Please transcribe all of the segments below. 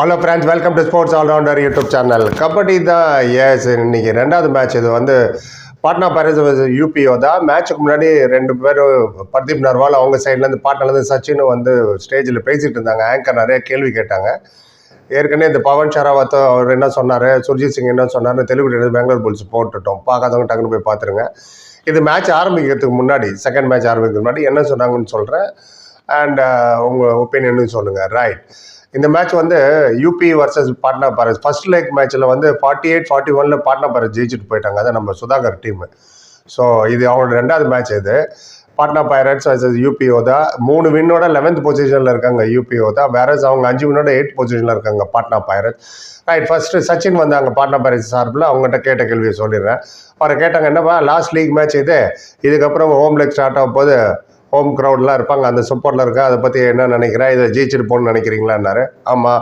Hello friends welcome to sports allrounder YouTube channel kabaddi தான் yes இன்னைக்கு ரெண்டாவது match இது வந்து பாட்னா பைரட்ஸ் யூபிஓ தான். மேட்ச்சுக்கு முன்னாடி ரெண்டு பேரும் பர்தீப் நர்வால் அவங்க சைட்லேருந்து பாட்னாலேருந்து சச்சினும் வந்து ஸ்டேஜில் பேசிகிட்டு இருந்தாங்க. ஆங்கர் நிறைய கேள்வி கேட்டாங்க. ஏற்கனவே இந்த பவன் ஷராவத்தோ அவர் என்ன சொன்னார் சுர்ஜித் சிங் என்ன சொன்னார் தெலுங்கு பெங்களூர் புல்ஸ் போட்டுட்டோம். பார்க்காதவங்க டக்குனு போய் பார்த்துருங்க. இது மேட்ச் ஆரம்பிக்கிறதுக்கு முன்னாடி செகண்ட் மேட்ச் ஆரம்பிக்கிறதுக்கு முன்னாடி என்ன சொன்னாங்கன்னு சொல்கிறேன் அண்ட் uh, உங்கள் ஒப்பீனியனும் சொல்லுங்கள் ரைட் இந்த மேட்ச் வந்து UP versus Patna pirates first leg மேட்ச்சில் வந்து ஃபார்ட்டி எயிட் ஃபார்ட்டி ஒனில் பாட்னா பாரஸ் ஜெயிச்சுட்டு போயிட்டாங்க. அதான் நம்ம சுதாகர் டீம் ஸோ இது அவங்களோட ரெண்டாவது மேட்ச் இது. பாட்னா பைரட்ஸ் வர்சஸ் யூபிஓ தான் மூணு வின்னோட லெவன்த் பொசிஷனில் இருக்காங்க யூபிஓ தான் வேற அவங்க அஞ்சு வின்னோட எயிட் பொசிஷனில் இருக்காங்க Patna pirates right first Sachin வந்தாங்க பாட்னா பைரட்ஸ் சார்பில். அவங்ககிட்ட கேட்ட கேள்வியை சொல்லிடுறேன். அவரை கேட்டாங்க என்னப்பா லாஸ்ட் லீக் மேட்ச் இது? இதுக்கப்புறம் ஹோம் லீக் ஸ்டார்ட் ஆகும் போது ஹோம் க்ரௌட்லாம் இருப்பாங்க அந்த சப்போர்ட்டில் இருக்கா அதை பற்றி என்ன நினைக்கிறேன் இதை ஜெயிச்சுட்டு போகணும்னு நினைக்கிறீங்களான்னாரு. ஆமாம்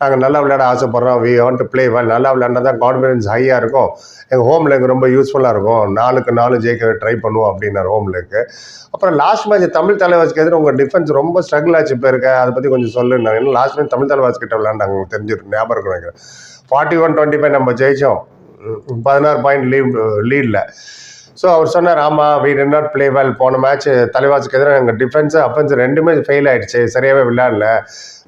நாங்கள் நல்லா விளையாட ஆசைப்பட்றோம். We want to play well நல்லா விளையாண்டா தான் கான்ஃபிடன்ஸ் ஹையாக இருக்கும். எங்கள் ஹோம் லெக் ரொம்ப யூஸ்ஃபுல்லாக இருக்கும். நாளுக்கு நாலு ஜெயிக்க ட்ரை பண்ணுவோம் அப்படின்னாரு ஹோம்லேக்கு அப்புறம் லாஸ்ட் மேட்ச் தமிழ் தலைவாஸ்க்கு எதிர உங்கள் டிஃபென்ஸ் ரொம்ப ஸ்ட்ரகிள் ஆச்சு இப்போ இருக்க. அதை பற்றி கொஞ்சம் சொல்லுங்க. ஏன்னா லாஸ்ட் மேட்ச் தமிழ் தலைவாஸ் கிட்ட விளையாண்டாங்க. உங்களுக்கு தெரிஞ்சிருக்கு ஞாபகம் இருக்கும் நினைக்கிறேன். ஃபார்ட்டி ஒன் டுவெண்ட்டி ஃபைவ் நம்ம ஜெயிச்சோம். பதினாறு பாயிண்ட் லீவ் லீடில் ஸோ அவர் சொன்னார் ஆமாம் we then not play well போன மேட்ச் தலைவாசுக்கு எதிராக எங்கள் டிஃபென்ஸு அஃபென்ஸ் ரெண்டுமே ஃபெயில் ஆயிடுச்சு. சரியாகவே விளையாடல.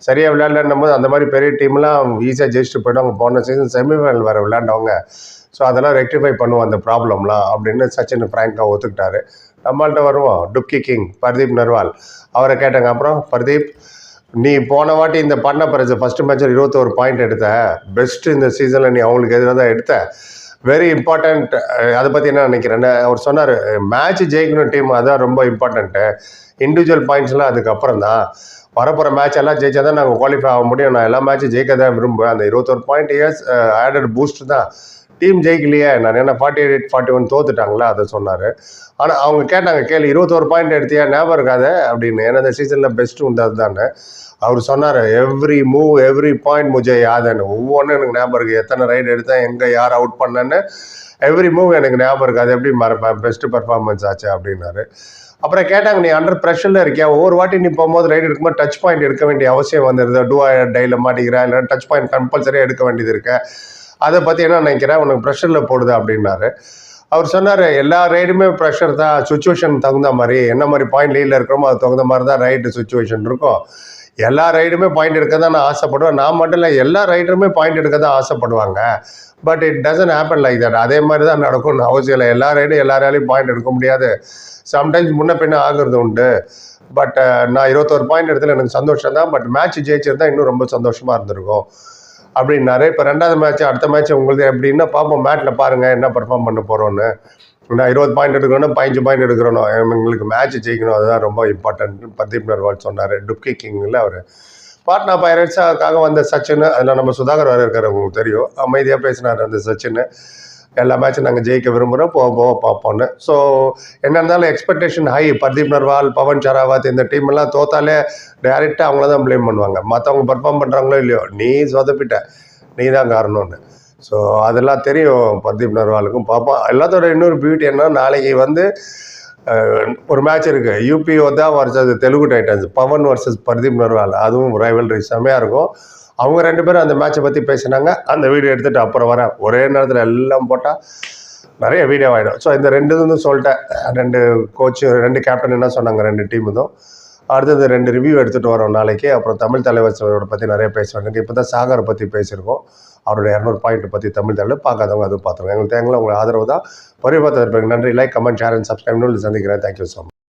சரியாக விளையாடலன்னும் போது அந்த மாதிரி பெரிய டீம்லாம் ஈஸியாக ஜெயிச்சுட்டு போயிடுவாங்க. போன சீசன் செமிஃபைனல் வர விளையாண்டவங்க. ஸோ அதெல்லாம் ரெக்டிஃபை பண்ணுவோம் அந்த ப்ராப்ளம்லாம் அப்படின்னு சச்சின் ஃப்ராங்காக ஒத்துக்கிட்டாரு. நம்மள்கிட்ட வருவோம். டுப்கி கிங் பர்தீப் நர்வால் அவரை கேட்டாங்க. அப்புறம் பர்தீப் நீ போன வாட்டி இந்த பண்ண பிறகு ஃபஸ்ட்டு மேட்ச்சில் இருபத்தோரு பாயிண்ட் எடுத்த. பெஸ்ட்டு இந்த சீசனில் நீ அவங்களுக்கு எதிராக தான் எடுத்த. வெரி இம்பார்ட்டண்ட் அதை பற்றி என்ன நினைக்கிறேன்னு அவர் சொன்னார் மேட்ச் ஜெயிக்கணும் டீம் அதான் ரொம்ப இம்பார்ட்டண்ட்டு இண்டிவிஜுவல் பாயிண்ட்ஸ்லாம் அதுக்கப்புறம் தான். வரப்போகிற மேட்ச் எல்லாம் ஜெயிச்சா தான் நாங்கள் குவாலிஃபை ஆக முடியும். நான் எல்லா மேட்சும் ஜெயிக்க தான் விரும்புவேன். அந்த இருபத்தொரு பாயிண்ட் இயர்ஸ் ஆடட் பூஸ்ட் தான். டீம் ஜெயிக்கலையே. நான் என்ன ஃபார்ட்டி எயிட் ஃபார்ட்டி ஒன் தோத்துட்டாங்களா? அதை சொன்னார். ஆனால் அவங்க கேட்டாங்க கேள்வி இருபத்தோரு பாயிண்ட் எடுத்தியா? ஞாபகம் இருக்காத? அப்படின்னு. ஏன்னா இந்த சீசனில் பெஸ்ட் உண்டு அதுதானே. அவர் சொன்னார் எவ்ரி மூவ் எவ்ரி பாயிண்ட் முஜே யாதன்னு ஒவ்வொன்றும் எனக்கு ஞாபகம் இருக்குது எத்தனை ரைடு எடுத்தேன் எங்கே யார் அவுட் பண்ணேன்னு. எவ்ரி மூவ் எனக்கு ஞாபகம் இருக்குது அது எப்படி மறப்பேன் பெஸ்ட்டு பர்ஃபார்மன்ஸ் ஆச்சு அப்படின்னாரு. அப்புறம் கேட்டாங்க நீ அண்டர் ப்ரெஷரில் இருக்கியா? ஒவ்வொரு வாட்டி நீ போகும்போது ரைடு எடுக்கும்போது டச் பாயிண்ட் எடுக்க வேண்டிய அவசியம் வந்துடுது டூ டைல மாட்டிக்கிறா? இல்லை டச் பாயிண்ட் கம்பல்சரியாக எடுக்க வேண்டியது இருக்கேன் அதை பற்றி என்ன நினைக்கிறேன்? உனக்கு ப்ரெஷரில் போடுது அப்படின்னாரு. அவர் சொன்னார் எல்லா ரைடுமே ப்ரெஷர் தான் சுச்சுவேஷன் தகுந்த மாதிரி என்ன மாதிரி பாயிண்ட் லீடில் இருக்கிறோமோ அது தகுந்த மாதிரி தான் ரைடு சுச்சுவேஷன் இருக்கும். எல்லா ரைடுமே பாயிண்ட் எடுக்க தான் நான் ஆசைப்படுவேன். நான் மட்டும் இல்லை எல்லா ரைடருமே பாயிண்ட் எடுக்க தான் ஆசைப்படுவாங்க. But it doesn't happen like that அதே மாதிரி தான் நடக்கும்னு அவசியம் இல்லை. எல்லா ரைடும் எல்லாராலையும் பாயிண்ட் எடுக்க முடியாது. சம்டைம்ஸ் முன்ன பின்ன ஆகுறது உண்டு. பட் நான் இருபத்தோரு பாயிண்ட் எடுத்துல எனக்கு சந்தோஷம் தான் பட் மேட்ச் ஜெயிச்சிருந்தா இன்னும் ரொம்ப சந்தோஷமாக இருந்திருக்கும். அப்படின்னாரு இப்போ ரெண்டாவது மேட்ச் அடுத்த மேட்ச் உங்களுக்கு எப்படின்னா பார்ப்போம். மேட்டில் பாருங்கள் என்ன பெர்ஃபார்ம் பண்ண போகிறோன்னு நான் இருபது பாயிண்ட் எடுக்கிறோன்னா பதினஞ்சு பாயிண்ட் எடுக்கிறோம் எங்களுக்கு மேட்ச் ஜெயிக்கணும். அதுதான் ரொம்ப இம்பார்ட்டன்ட் பர்தீப் நர்வால் சொன்னார். டுப்கி கிங்கில் அவர். பாட்னா பைரட்ஸாக்காக வந்த சச்சின் அதில் நம்ம சுதாகர் வர இருக்கார் உங்களுக்கு தெரியும். அமைதியாக பேசினார் அந்த சச்சின் எல்லா மேட்சும் நாங்கள் ஜெயிக்க விரும்புகிறோம் போக போக பார்ப்போன்னு ஸோ என்ன இருந்தாலும் எக்ஸ்பெக்டேஷன் ஹை பர்தீப் நர்வால் பவன் ஷராவத் இந்த டீம் எல்லாம் தோத்தாலே டேரெக்டாக அவங்கள தான் ப்ளேம் பண்ணுவாங்க. மற்றவங்க பர்ஃபார்ம் பண்ணுறாங்களோ இல்லையோ நீ சொதப்பிட்ட. நீ தான் காரணம்னு. ஸோ அதெல்லாம் தெரியும் பர்தீப் நர்வாலுக்கும். பார்ப்போம். எல்லாத்தோட இன்னொரு பியூட்டி என்ன நாளைக்கு வந்து ஒரு மேட்ச் இருக்குது யூபிஓ தான் versus Telugu titans Pawan versus Pardeep Narwal. அதுவும் ரைவல்ரி செம்மையாக இருக்கும். அவங்க ரெண்டு பேரும் அந்த மேட்சை பற்றி பேசினாங்க. அந்த வீடியோ எடுத்துகிட்டு அப்புறம் வரேன். ஒரே நேரத்தில் எல்லாம் போட்டால் நிறைய வீடியோ ஆகிடும் ஸோ இந்த ரெண்டு இதுன்னு சொல்லிட்டேன். ரெண்டு கோச்சு ரெண்டு கேப்டன் என்ன சொன்னாங்க? ரெண்டு டீம் அடுத்தது ரெண்டு ரிவ்யூ எடுத்துகிட்டு வரோம் நாளைக்கு. அப்புறம் தமிழ் தலைவரோட பற்றி நிறைய பேசுவாங்க. இப்போ தான் சாகரை பற்றி பேசியிருக்கோம். அவரோட இரநூறு பாயிண்ட் பற்றி தமிழ் தலைவர் பார்க்காதவங்க அதுவும் பார்த்துருவோம் எங்களுக்கு தேவையில்ல. உங்கள் ஆதரவு தான். பரிவு நன்றி. Like comment share and subscribe சந்திக்கிறேன். Thank you so much